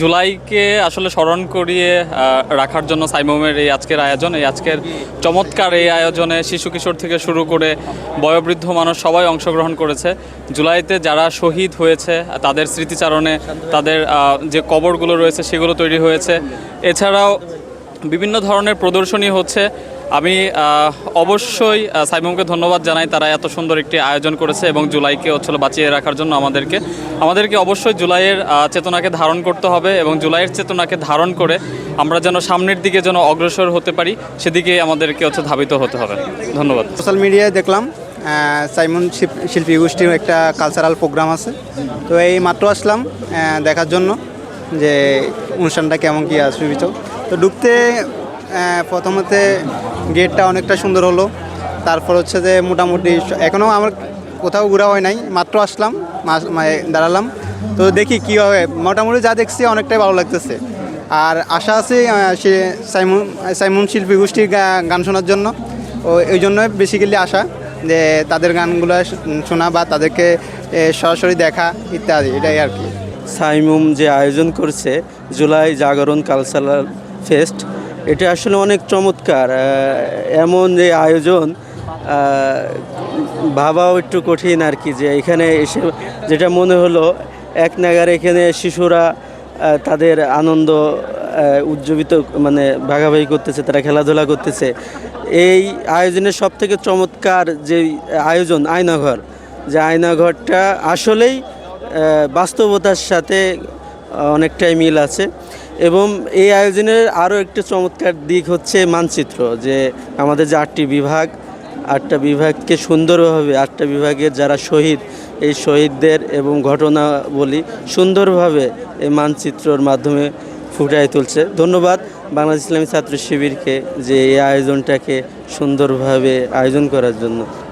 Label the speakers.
Speaker 1: জুলাইকে আসলে স্মরণ করিয়ে রাখার জন্য সাইমোমের এই আজকের আয়োজন, এই আজকের চমৎকার এই আয়োজনে শিশু কিশোর থেকে শুরু করে বয়োবৃদ্ধ মানুষ সবাই অংশগ্রহণ করেছে। জুলাইতে যারা শহীদ হয়েছে, তাদের স্মৃতিচারণে তাদের যে কবরগুলো রয়েছে সেগুলো তৈরি হয়েছে। এছাড়াও বিভিন্ন ধরনের প্রদর্শনী হচ্ছে। আমি অবশ্যই সাইমুমকে ধন্যবাদ জানাই তারা এত সুন্দর একটি আয়োজন করেছে এবং জুলাইকে হচ্ছিল বাঁচিয়ে রাখার জন্য আমাদেরকে। আমাদেরকে অবশ্যই জুলাইয়ের চেতনাকে ধারণ করতে হবে এবং জুলাইয়ের চেতনাকে ধারণ করে আমরা যেন সামনের দিকে যেন অগ্রসর হতে পারি সেদিকে আমাদেরকে হচ্ছে ধাবিত হতে হবে। ধন্যবাদ।
Speaker 2: সোশ্যাল মিডিয়ায় দেখলাম সাইমন শিল্পী গোষ্ঠীর একটা কালচারাল প্রোগ্রাম আছে। তো এই মাত্র আসলাম দেখার জন্য যে অনুষ্ঠানটা কেমন কী আসবিত তো ঢুকতে প্রথমতে গেটটা অনেকটা সুন্দর হলো। তারপর হচ্ছে যে মোটামুটি এখনও আমার কোথাও ঘোরা হয় নাই, মাত্র আসলাম মানে দাঁড়ালাম। তো দেখি কী হবে। মোটামুটি যা দেখছি অনেকটাই ভালো লাগতেছে। আর আশা আছে সে সাইমন সাইমন শিল্পী গোষ্ঠীর গান শোনার জন্য। ও, এই জন্য বেসিক্যালি আশা যে তাদের গানগুলো শোনা বা তাদেরকে সরাসরি দেখা ইত্যাদি, এটাই আর কি।
Speaker 3: সাইমুম যে আয়োজন করছে, জুলাই জাগরণ কালচারাল ফেস্ট। এটা আসলে অনেক চমৎকার। এমন যে আয়োজন ভাবাও একটু কঠিন আর কি যে এখানে এসে যেটা মনে হলো, এক নাগারে এখানে শিশুরা তাদের আনন্দ উজ্জীবিত মানে ভাগাভাগি করতেছে, তারা খেলাধুলা করতেছে। এই আয়োজনের সব থেকে চমৎকার যে আয়োজন, আয়নাঘর, যে আয়নাঘরটা আসলেই বাস্তবতার সাথে অনেকটাই মিল আছে। এবং এই আয়োজনের আরও একটি চমৎকার দিক হচ্ছে মানচিত্র, যে আমাদের যে আটটি বিভাগ, আটটা বিভাগকে সুন্দরভাবে, আটটা বিভাগের যারা শহীদ, এই শহীদদের এবং ঘটনা বলি, সুন্দরভাবে এই মানচিত্রর মাধ্যমে ফুটাই তুলছে। ধন্যবাদ বাংলাদেশ ইসলামী ছাত্র শিবিরকে যে এই আয়োজনটাকে সুন্দরভাবে আয়োজন করার জন্য।